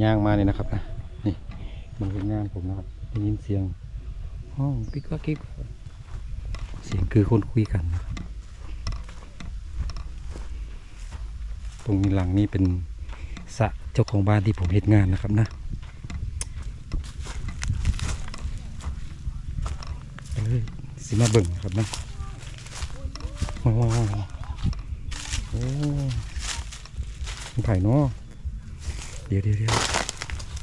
ย่างมานี่นะครับนะนี่มันเป็นงานผมนะครับได้ยินเสียงห้องกิ๊กกักกิ๊กเสียงคือคนคุยกันนะครับตรงนี้หลังนี้เป็นสระเจ้าของบ้านที่ผมเห็นงานนะครับนะเอ้ยสิมาเบิ่งครับนะโอ้โหโอ้มันไผ่เนาะ ดี๋ยวเดี๋ยวเดี๋ยว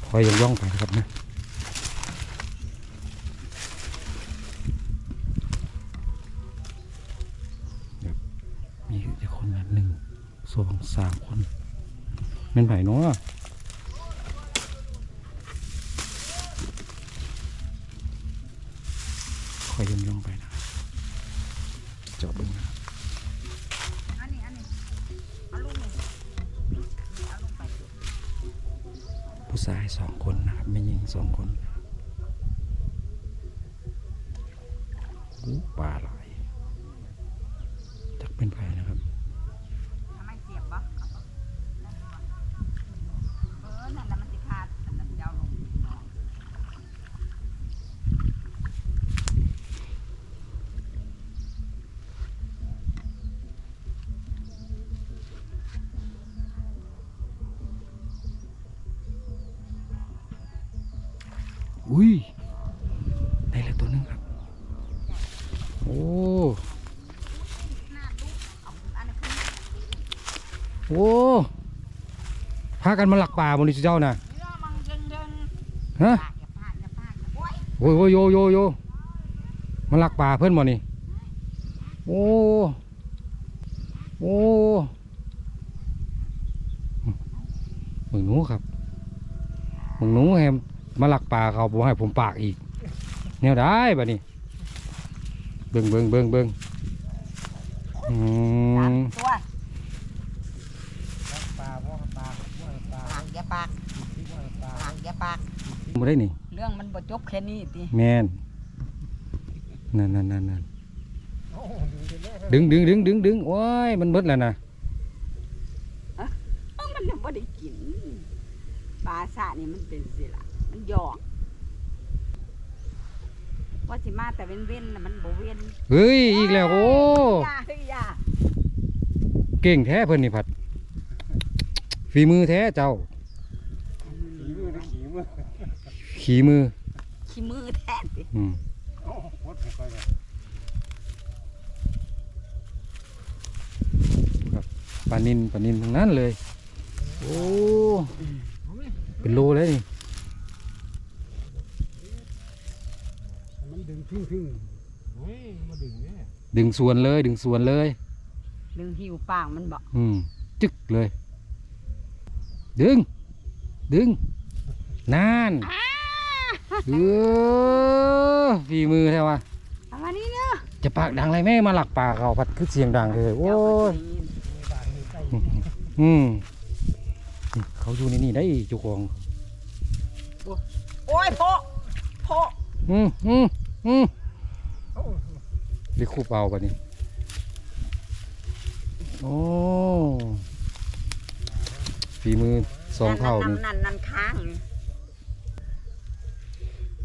คอยย่องไปนะครับนะมีคนหนึ่งสองสามคนเป็นไผ่เนาะายสองคนนะครับไม่ยิงสองคนป่าหละ อุ้ยได้แล้วตัวนึงครับ โอ้โอ้พากันมาหลักป่าบนนี้เจ้าน่ะเนื้อมันเดินเดินฮะปากอย่าปากอย่าปากโอ้ยโอ้ยโยโยโยโยมาหลักป่าเพื่อนบ่นี่โอ้โอ้มึงหนูครับมึงหนูแฮม มาหลักป่าเขาบอกให้ผมปากอีก แนวได้บ่นี่เบิ่งเบิ่งเบิ่งเบิ่งอืสามมตัวปลาพ่อปลาพ่อปลาปากอย่าปากพ่อปลาปากอย่าปากบ่ได้นี่เรื่องมันบ่จบแค่นี้ติแมนนั่นนั่นนั่นนั่นโอ้ดึงไปเลยดึงดึงดึงดึงดึงโอ้ยมันเบิดแล้วนะเอ้ามันยังบ่ได้กินปลาสะนี่มันเป็นสิล่ะ มันหยอกว่าสิมาแต่เว้นๆน่ะมันบ่เว้นเฮ้ย อีกแล้วโอ้ยาเฮ้ยยาเก่งแท้เพิ่นนี่ผัดฝีมือแท้เจ้า ขี่มือนะขี่มือขี่มือขี้มือแท้ติอืมโอ้โหดไปเลยปลานินปลานินทั้งนั้นเลย โอ้เป็นโลเลยนี่ มัน ดึงพึ่งพึ่งโอ้ยมาดึงเนี่ยดึงส่วนเลย ดึงส่วนเลย ดึงหิวปากมันบอกอืม จึกเลย ดึง ดึงนานเออฝีมือแท้วะเอามานี่เนาะจะปากดังอะไรแม่มาหลักปากเขาพัดคือเสียงดังเลยโอ้ยมีบานมีใกล้อืมเขาอยู่ในนี่ได้เจุกองโอ้ยโพะโพะอืมอืม อืมโอ้ได้คู่เปล่าปะนี่โอ้ฝีมือสองเท่านี่ นั่นนั่นนั่นค้างนี่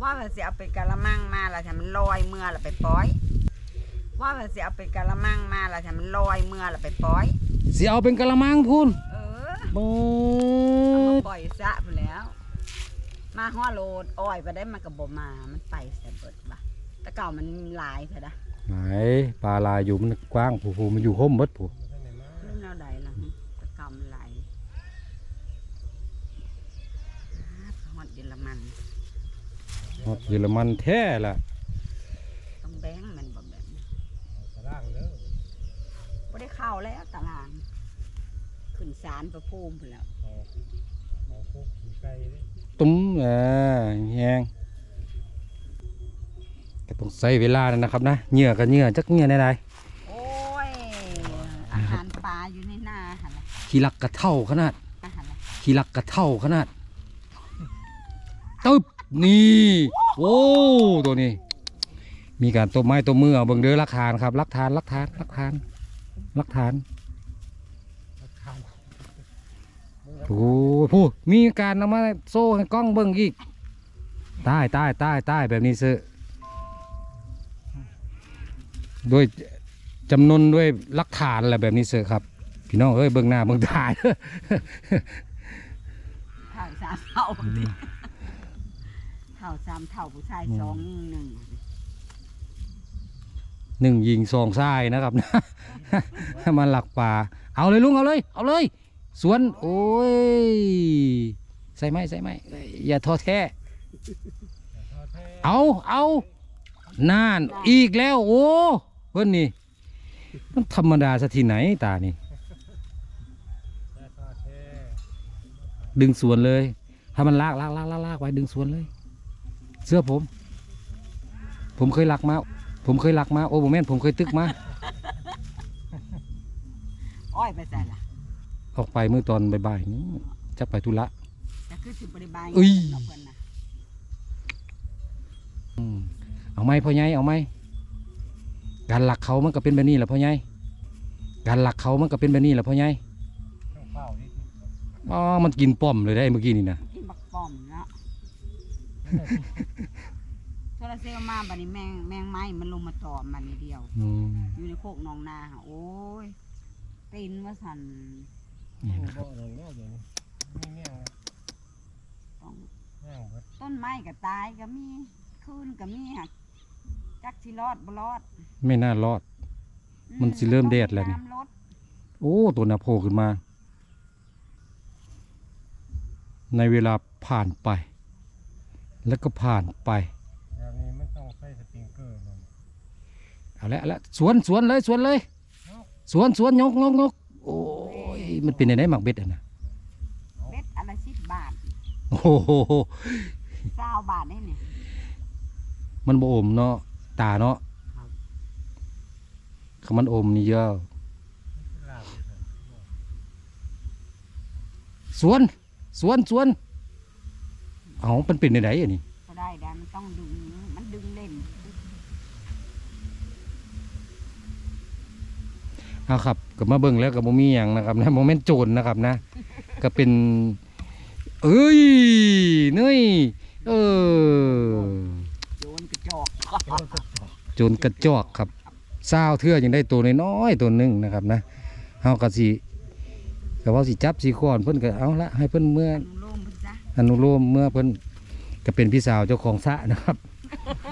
ว่ามันสิเอาไปกะละมังมาแล้วถ้ามันลอยเมื่อแล้วไปปล่อย ว่ามันสิเอาไปกะละมังมาแล้วถ้ามันลอยเมื่อแล้วไปปล่อย สิเอาเป็นกะละมังพูนเออเบิเอามาดปล่อยซะไปแล้ว มาหัวโลดอ้อยไปได้มากับบ่มา มันไปแสเบิดบ่ะ แต่เก่ามันหลายเถอะนะไหนปลาลายอยู่มันกว้างผู้ผู้มันอยู่ห่มเบิดผู้ท่านไหนมาเรื่องแนวใดล่ะแต่เก่ามันหลายอ่าฮอดเยอรมันฮอดเยอรมันแท้ล่ะต้องแบงมันบ่แบบนี้ตะล่างเด้อบ่ได้เข้าแล้วตาราง ขึ้นศาลประภูมิพุ่นแล้วเอาเอาพวกขี่ไก่เลยตุ้มอ่าแหง ก็ต้องใช้เวลานะนะครับนะเหงื่อกับเหงื่อจักเหงื่อได้โอ้ย อาหารปลาอยู่ในนาหั่นล่ะขี้รักกระเท่าขนาดอาหารล่ะขี้รักกระเท่าขนาดตึ๊บนี่โอ้ตัวนี้ มีการตบไม้ตบมือเอาเบิ่งเด้อรักฐานครับรักฐานรักฐานรักฐานรักฐานทางเออทางมันมันบ่ได้กินทางบาดนี้ทางโอ้ผู้มีการเอามาโซ่ให้กล้องเบิ่งอีกตายตายตายตายแบบนี้เสือ ด้วยจำนวนด้วยหลักฐานอะไรแบบนี้เสือครับ พี่น้องเอ้ยเบิ่งหน้าเบิ่งตายเท่าสามเท่าเท่าสามเท่าผู้ชายสองยิงหนึ่งหนึ่งยิงสองทรายนะครับมาหลักป่า เอาเลยลุงเอาเลย เอาเลย สวน โอ้ยใส่ไหมใส่ไหมเอ้ยอย่าท้อแท้เอาเอานานอีกแล้วโอ้ เพิ่นนี่มันธรรมดาสักทีไหนตานี่ ดึงสวนเลยถ้ามันลากลากลากลากลากไว้ดึงสวนเลย เสื้อผม ผมเคยลักมา ผมเคยลักมา โอ้โหแม่นผมเคยตึกมาอ้อยไปใส่ละออกไปเมื่อตอนบ่ายๆนี้จะไปธุระจะคือสิบริบายอุ้ยเนาะเพิ่นน่ะอืมเอาไหมพ่อใหญ่เอาไหม การหลักเขามันก็เป็นแบบนี้แหละพ่อใหญ่การหลักเขามันก็เป็นแบบนี้แหละพ่อใหญ่อ๋อมันกินป้อมเลยได้เมื่อกี้นี่นะกินบักป้อมเนาะโซลาเซลล์มาบัดนี้แมงแมงไม้มันลงมาตอมมันนิดเดียว อืมอยู่ในโคกหนองนาค่ะโอ้ยตีนว่าสันนี่นะครับต้องต้นไม้ก็ตายก็มีคืนก็มีหักจักสิรอดบ่รอด ไม่น่ารอดอืมันสิเริ่มแดดแล้วนี่ต้องตามรถโอ้ ตัวนาโผล่ขึ้นมา ในเวลาผ่านไป แล้วก็ผ่านไปแบบนี้มันต้องใส่สปริงเกอร์มันเอาละเอาละสวนสวนเลยสวนเลยสวนสวนยกยกยกโอ้ยมันเป็นยังไงหมักเบ็ดอะนะเบ็ดอนละไรสิบบาทโอ้โหเก้าบาทได้เนี่ยมันบ่อมเนาะตาเนาะ คำมันอมนี่เยอะลาบสวน สวน สวน เอามันเป็นยังไงอะนี่ก็ได้ได้มันต้องดึง มันดึงเล่นเอาครับก็มาเบิ่งแล้วก็บ่มีหยังนะครับนะโมเมนต์โจรนะครับนะ ก็เป็น เอ้ยเนยเออโยนกระจอก โจรกระจอกครับ เศร้าวเทื่อยังได้ตัวน้อยๆตัวหนึงนะครับนะเฮาก็สิก็ว่าสิจับสิค้อนเพิ่นก็เอาละให้เพิ่นเมื่ออนุโลมเพิ่นจ้ะอนุโลมเมื่อเพิ่นก็เป็นพี่สาวเจ้าของสระนะครับ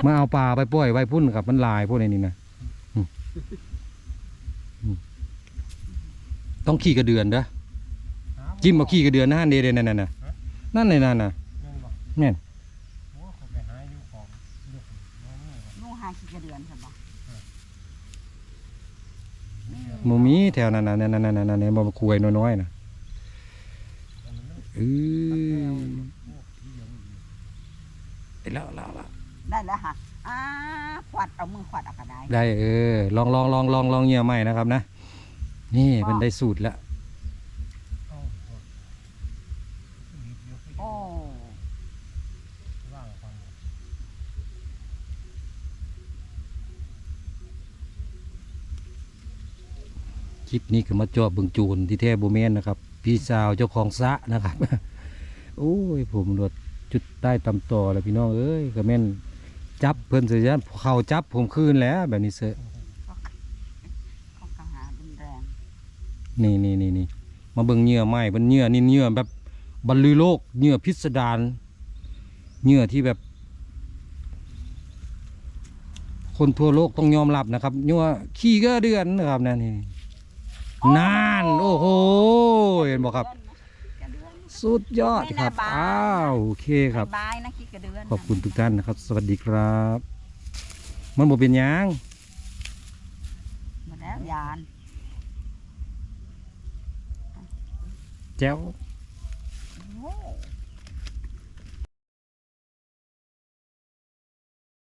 มาเอาปลาไปปล่อยไว้พุ่นครับมันลายพวกนี้นี่นะอืมอืมต้องขี่กระเดือนเด้อจิ้มเอาขี่กระเดือนนั่นเด้ๆนั่นน่ะนั่นเลยนั่นน่ะแม่นบ่แม่นโอ้เขาไปหาอยู่ของอยู่ของนี่ว่ะลูกหาขี้กระเดือนใช่ปะห มูมีแถวนั้นน่ะนั่นนั่นนั่นนั่นบ่มาคุยน้อยๆน่ะเออไปแล้วแล้วแล้วได้แล้วค่ะอ้าขวัดเอามือขวัดเอาก็ได้ได้เออลองลองลองลองลองเหยื่อใหม่นะครับนะ นี่เป็นได้สูตรแล้ว เอาเอารีบอยู่ โอ้ ว่างฟัง ค ลิปนี้ก็มาเจาะเบึงจูนที่แท้โบเมนนะครับ พี่สาวเจ้าของสระนะครับ โอ้ยผมรถจุดใต้ตำต่อแล้วพี่น้องเอ้ยก็แม่นจับเพิ่นเสียยันเขาจับผมคืนแล้วแบบนี้เสอะเขาก็หาเป็นแรงนี่นี่นี่นี่มาเบิ่งเหยื่อใหม่เป็นเหยื่อนี่เหยื่อแบบบรรลือโลกเหยื่อพิสดารเหยื่อที่แบบ คนทั่วโลกต้องยอมรับนะครับเหยื่อขี้ก็เดือนนะครับนั่นนี่ นานโอ้โหเห็นบอกครับกระเดือนสุดยอดครับไม่น่าบายอ้าวโอเคครับ บายนะขี้กระเดือนขอบคุณทุกท่านนะครับ สวัสดีครับ มันบ่เป็นหยังหมดแล้วยาน แจ้ว